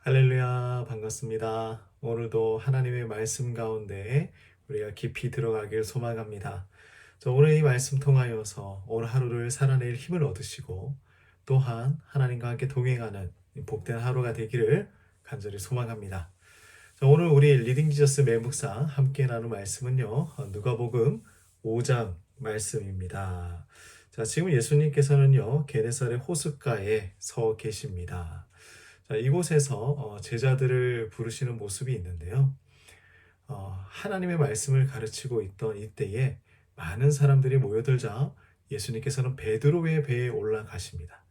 할렐루야, 반갑습니다. 오늘도 하나님의 말씀 가운데 우리가 깊이 들어가길 소망합니다. 자, 오늘 이 말씀 통하여서 오늘 하루를 살아낼 힘을 얻으시고 또한 하나님과 함께 동행하는 이 복된 하루가 되기를 간절히 소망합니다. 자, 오늘 우리 리딩 지저스 매묵상 함께 나눌 말씀은요. 어, 누가복음 5장 말씀입니다. 자, 지금 예수님께서는요. 게네사렛 호숫가에 서 계십니다. 자, 이곳에서 어, 제자들을 부르시는 모습이 있는데요. 어, 하나님의 말씀을 가르치고 있던 이때에 많은 사람들이 모여들자 예수님께서는 베드로의 배에 올라가십니다.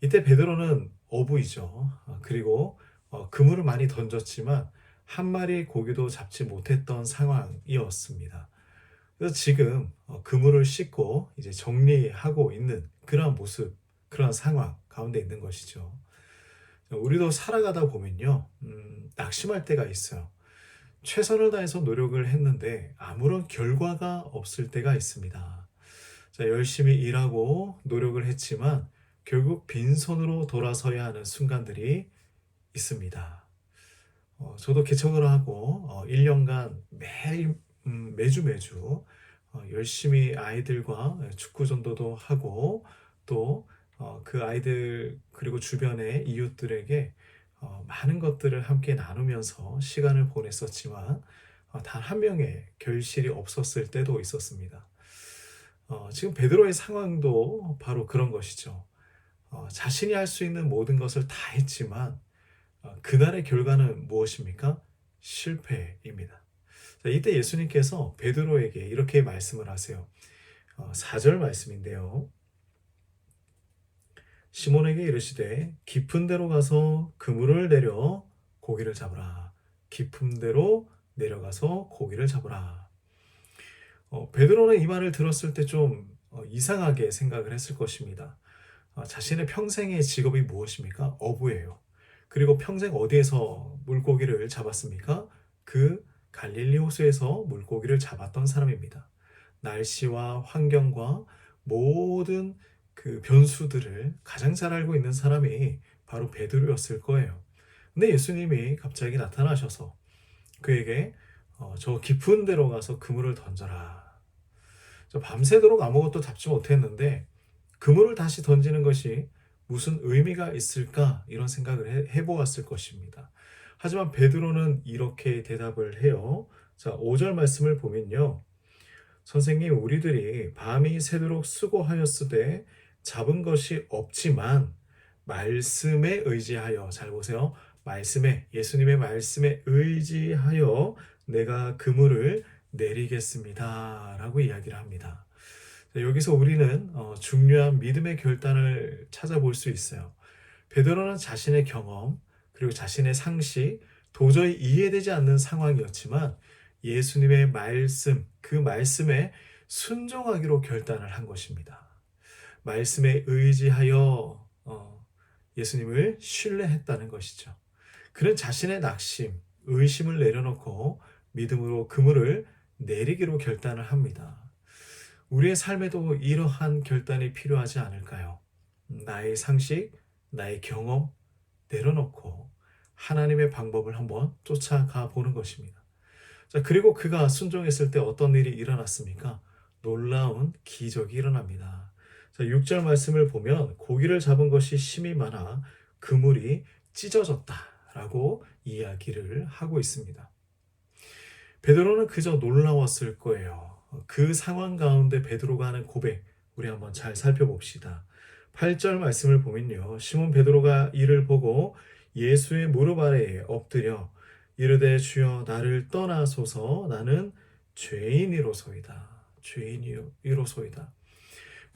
이때 베드로는 어부이죠. 어, 그리고 어, 그물을 많이 던졌지만 한 마리 고기도 잡지 못했던 상황이었습니다. 그래서 지금 어, 그물을 씻고 이제 정리하고 있는 그러한 모습, 그러한 상황 가운데 있는 것이죠. 우리도 살아가다 보면요, 음, 낙심할 때가 있어요. 최선을 다해서 노력을 했는데 아무런 결과가 없을 때가 있습니다. 자, 열심히 일하고 노력을 했지만 결국 빈손으로 돌아서야 하는 순간들이 있습니다. 어, 저도 개척을 하고 어, 1년간 매일 음, 매주 매주 어, 열심히 아이들과 축구 전도도 하고 또 어, 그 아이들 그리고 주변의 이웃들에게 어, 많은 것들을 함께 나누면서 시간을 보냈었지만 어, 단한 명의 결실이 없었을 때도 있었습니다. 어, 지금 베드로의 상황도 바로 그런 것이죠. 어, 자신이 할 수 있는 모든 것을 다 했지만 어, 그날의 결과는 무엇입니까? 실패입니다. 자, 이때 예수님께서 베드로에게 이렇게 말씀을 하세요. 어, 4절 말씀인데요. 시몬에게 이르시되 깊은 데로 가서 그물을 내려 고기를 잡으라. 깊은 데로 내려가서 고기를 잡으라. 어, 베드로는 이 말을 들었을 때좀 어, 이상하게 생각을 했을 것입니다. 어, 자신의 평생의 직업이 무엇입니까? 어부예요. 그리고 평생 어디에서 물고기를 잡았습니까? 그 갈릴리 호수에서 물고기를 잡았던 사람입니다. 날씨와 환경과 모든 그 변수들을 가장 잘 알고 있는 사람이 바로 베드로였을 거예요. 근데 예수님이 갑자기 나타나셔서 그에게 어, 저 깊은 데로 가서 그물을 던져라. 저 밤새도록 아무것도 잡지 못했는데 그물을 다시 던지는 것이 무슨 의미가 있을까 이런 생각을 해, 해보았을 것입니다. 하지만 베드로는 이렇게 대답을 해요. 자, 5절 말씀을 보면요. 선생님, 우리들이 밤이 새도록 수고하였으되 잡은 것이 없지만 말씀에 의지하여 잘 보세요. 말씀에 예수님의 말씀에 의지하여 내가 그물을 내리겠습니다라고 이야기를 합니다. 여기서 우리는 어, 중요한 믿음의 결단을 찾아볼 수 있어요. 베드로는 자신의 경험 그리고 자신의 상식 도저히 이해되지 않는 상황이었지만 예수님의 말씀 그 말씀에 순종하기로 결단을 한 것입니다. 말씀에 의지하여 어, 예수님을 신뢰했다는 것이죠. 그는 자신의 낙심, 의심을 내려놓고 믿음으로 그물을 내리기로 결단을 합니다. 우리의 삶에도 이러한 결단이 필요하지 않을까요? 나의 상식, 나의 경험 내려놓고 하나님의 방법을 한번 쫓아가 보는 것입니다. 자, 그리고 그가 순종했을 때 어떤 일이 일어났습니까? 놀라운 기적이 일어납니다. 자, 6절 말씀을 보면 고기를 잡은 것이 심이 많아 그물이 찢어졌다라고 이야기를 하고 있습니다. 베드로는 그저 놀라웠을 거예요. 그 상황 가운데 베드로가 하는 고백 우리 한번 잘 살펴봅시다. 8절 말씀을 보면요. 시몬 베드로가 이를 보고 예수의 무릎 아래에 엎드려 이르되 주여 나를 떠나소서 나는 죄인이로소이다. 죄인이로소이다.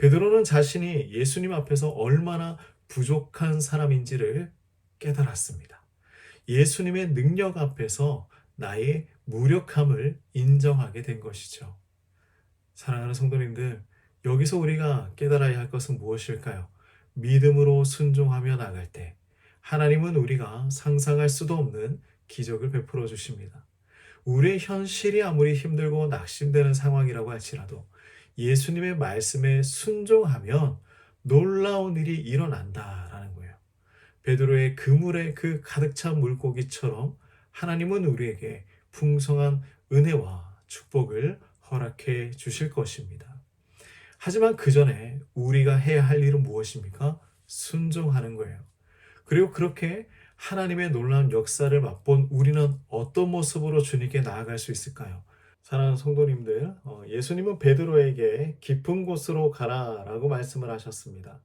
베드로는 자신이 예수님 앞에서 얼마나 부족한 사람인지를 깨달았습니다. 예수님의 능력 앞에서 나의 무력함을 인정하게 된 것이죠. 사랑하는 성도님들, 여기서 우리가 깨달아야 할 것은 무엇일까요? 믿음으로 순종하며 나갈 때 하나님은 우리가 상상할 수도 없는 기적을 베풀어 주십니다. 우리의 현실이 아무리 힘들고 낙심되는 상황이라고 할지라도 예수님의 말씀에 순종하면 놀라운 일이 일어난다라는 거예요. 베드로의 그물에 그 가득 찬 물고기처럼 하나님은 우리에게 풍성한 은혜와 축복을 허락해 주실 것입니다. 하지만 그 전에 우리가 해야 할 일은 무엇입니까? 순종하는 거예요. 그리고 그렇게 하나님의 놀라운 역사를 맛본 우리는 어떤 모습으로 주님께 나아갈 수 있을까요? 사랑하는 성도님들, 어, 예수님은 베드로에게 깊은 곳으로 가라 라고 말씀을 하셨습니다.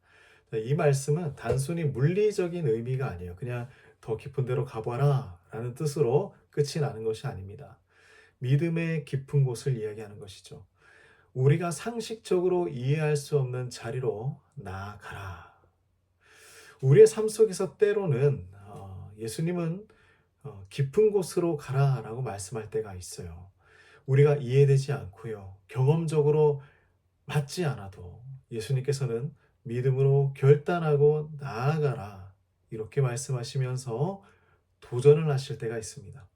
이 말씀은 단순히 물리적인 의미가 아니에요. 그냥 더 깊은 데로 가봐라 라는 뜻으로 끝이 나는 것이 아닙니다. 믿음의 깊은 곳을 이야기하는 것이죠. 우리가 상식적으로 이해할 수 없는 자리로 나아가라. 우리의 삶 속에서 때로는 어, 예수님은 어, 깊은 곳으로 가라 라고 말씀할 때가 있어요. 우리가 이해되지 않고요. 경험적으로 맞지 않아도 예수님께서는 믿음으로 결단하고 나아가라. 이렇게 말씀하시면서 도전을 하실 때가 있습니다.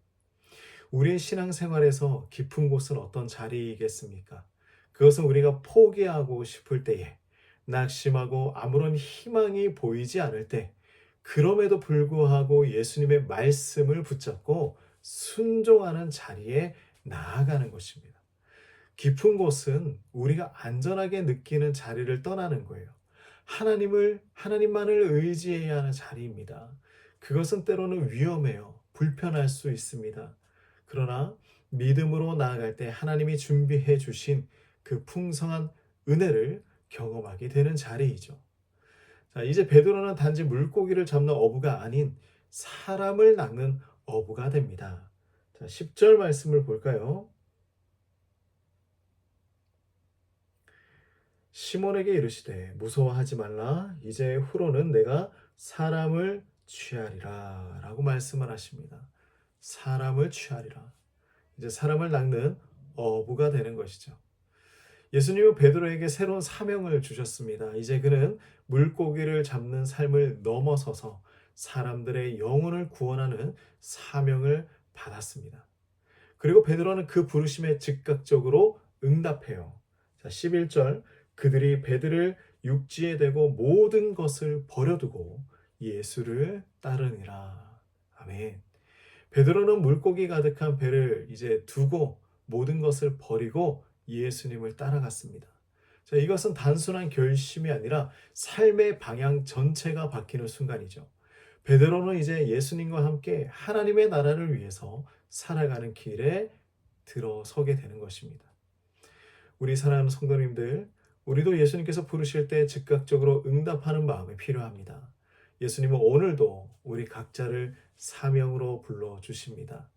우리의 신앙생활에서 깊은 곳은 어떤 자리이겠습니까? 그것은 우리가 포기하고 싶을 때에 낙심하고 아무런 희망이 보이지 않을 때 그럼에도 불구하고 예수님의 말씀을 붙잡고 순종하는 자리에 나아가는 것입니다. 깊은 곳은 우리가 안전하게 느끼는 자리를 떠나는 거예요. 하나님을, 하나님만을 의지해야 하는 자리입니다. 그것은 때로는 위험해요. 불편할 수 있습니다. 그러나 믿음으로 나아갈 때 하나님이 준비해 주신 그 풍성한 은혜를 경험하게 되는 자리이죠. 자, 이제 베드로는 단지 물고기를 잡는 어부가 아닌 사람을 낚는 어부가 됩니다. 자, 10절 말씀을 볼까요? 시몬에게 이르시되 무서워하지 말라 이제 후로는 내가 사람을 취하리라 라고 말씀을 하십니다. 사람을 취하리라. 이제 사람을 낚는 어부가 되는 것이죠. 예수님은 베드로에게 새로운 사명을 주셨습니다. 이제 그는 물고기를 잡는 삶을 넘어서서 사람들의 영혼을 구원하는 사명을 받았습니다. 그리고 베드로는 그 부르심에 즉각적으로 응답해요. 자, 11절 그들이 배들을 육지에 대고 모든 것을 버려두고 예수를 따르니라. 아멘. 베드로는 물고기 가득한 배를 이제 두고 모든 것을 버리고 예수님을 따라갔습니다. 자, 이것은 단순한 결심이 아니라 삶의 방향 전체가 바뀌는 순간이죠. 베드로는 이제 예수님과 함께 하나님의 나라를 위해서 살아가는 길에 들어서게 되는 것입니다. 우리 사랑하는 성도님들, 우리도 예수님께서 부르실 때 즉각적으로 응답하는 마음이 필요합니다. 예수님은 오늘도 우리 각자를 사명으로 불러 주십니다.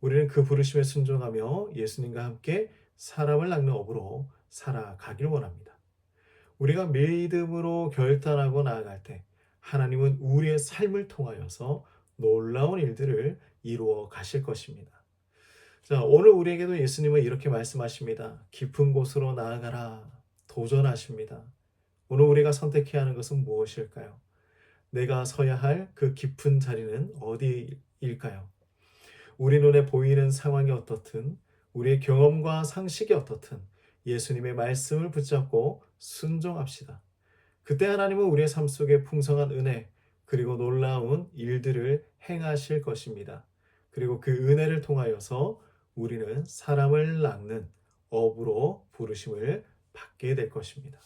우리는 그 부르심에 순종하며 예수님과 함께 사람을 낚는 업으로 살아가길 원합니다. 우리가 믿음으로 결단하고 나아갈 때 하나님은 우리의 삶을 통하여서 놀라운 일들을 이루어 가실 것입니다. 자, 오늘 우리에게도 예수님은 이렇게 말씀하십니다. 깊은 곳으로 나아가라. 도전하십니다. 오늘 우리가 선택해야 하는 것은 무엇일까요? 내가 서야 할 그 깊은 자리는 어디일까요? 우리 눈에 보이는 상황이 어떻든, 우리의 경험과 상식이 어떻든, 예수님의 말씀을 붙잡고 순종합시다. 그때 하나님은 우리의 삶 속에 풍성한 은혜, 그리고 놀라운 일들을 행하실 것입니다. 그리고 그 은혜를 통하여서 우리는 사람을 낚는 업으로 부르심을 받게 될 것입니다.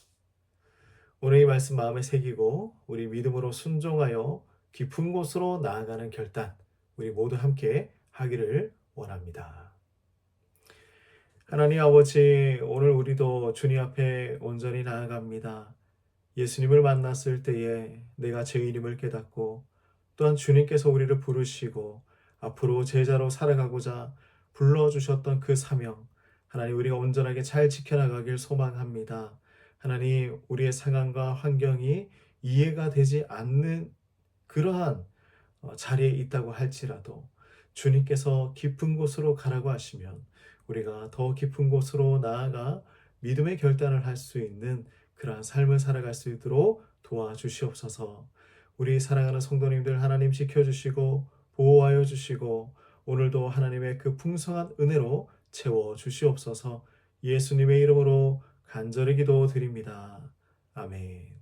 오늘 이 말씀 마음에 새기고 우리 믿음으로 순종하여 깊은 곳으로 나아가는 결단 우리 모두 함께 하기를 원합니다. 하나님 아버지 오늘 우리도 주님 앞에 온전히 나아갑니다. 예수님을 만났을 때에 내가 죄인임을 깨닫고 또한 주님께서 우리를 부르시고 앞으로 제자로 살아가고자 불러주셨던 그 사명 하나님 우리가 온전하게 잘 지켜나가길 소망합니다. 하나님 우리의 상황과 환경이 이해가 되지 않는 그러한 어, 자리에 있다고 할지라도 주님께서 깊은 곳으로 가라고 하시면 우리가 더 깊은 곳으로 나아가 믿음의 결단을 할 수 있는 그러한 삶을 살아갈 수 있도록 도와주시옵소서. 우리 사랑하는 성도님들 하나님 지켜주시고 보호하여 주시고 오늘도 하나님의 그 풍성한 은혜로 채워 주시옵소서 예수님의 이름으로 간절히 기도 드립니다. 아멘.